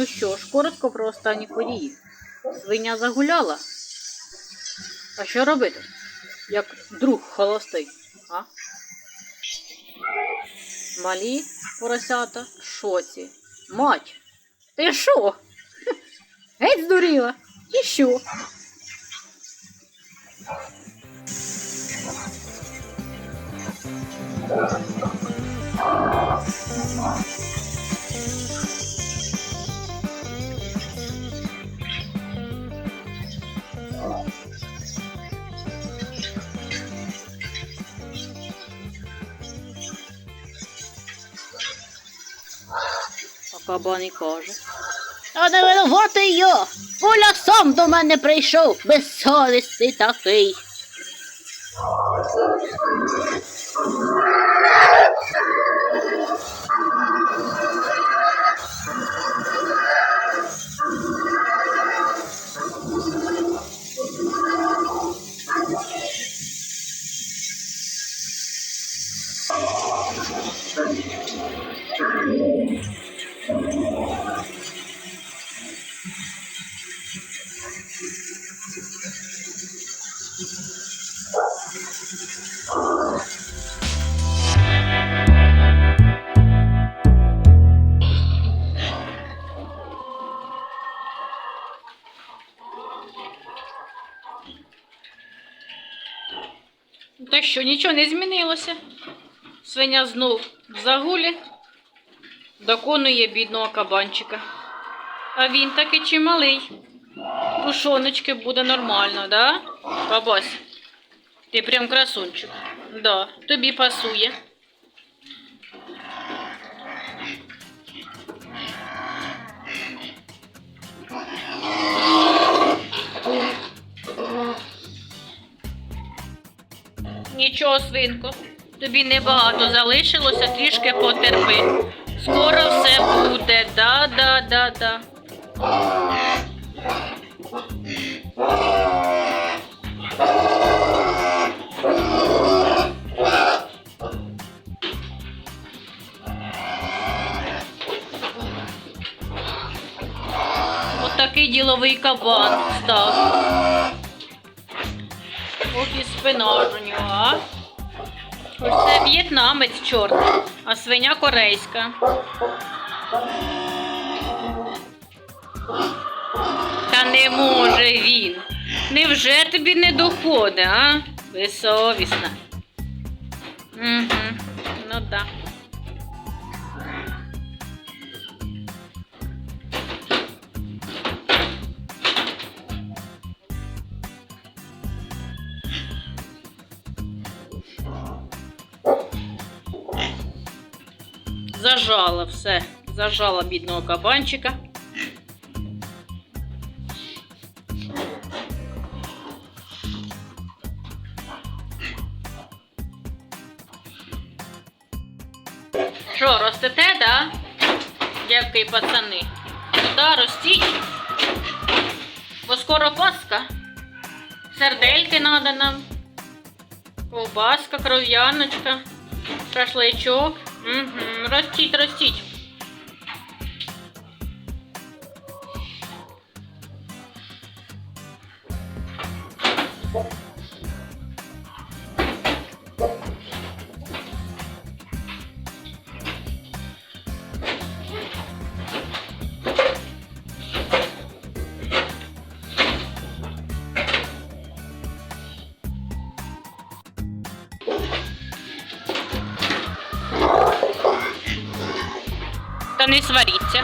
Ну що ж, коротко про останні події. Свиня загуляла. А що робити? Як друг холостий, а? Малі поросята в шоці. Мать, ти що? Геть здуріла. І що? А кабан і каже. А не винуватий я. Оля сам до мене прийшов, безсовісний такий. Та що, нічого не змінилося. Свиня знов в загулі доконує бідного кабанчика. А він таки чималий. Тушоночки буде нормально, да? Бабась, ти прям красунчик. Да, тобі пасує. Нічого, свинко, тобі небагато залишилося, трішки потерпи. Скоро все буде. Да, да, да, да. Отакий діловий кабан став. Ох і спина ж у нього, а? Ось це в'єтнамець чорний, а свиня корейська. Та не може він. Невже тобі не доходить, а? Безсовісна. Угу. Ну так. Зажала все. Зажала бідного кабанчика. Що, ростете, да? Дівки і пацани? Ну да, ростіть. Бо скоро Пасха. Сердельки надо нам. Ковбаска, кров'яночка, шашличок. Угу. Ростіть, ростіть. та не сваріться.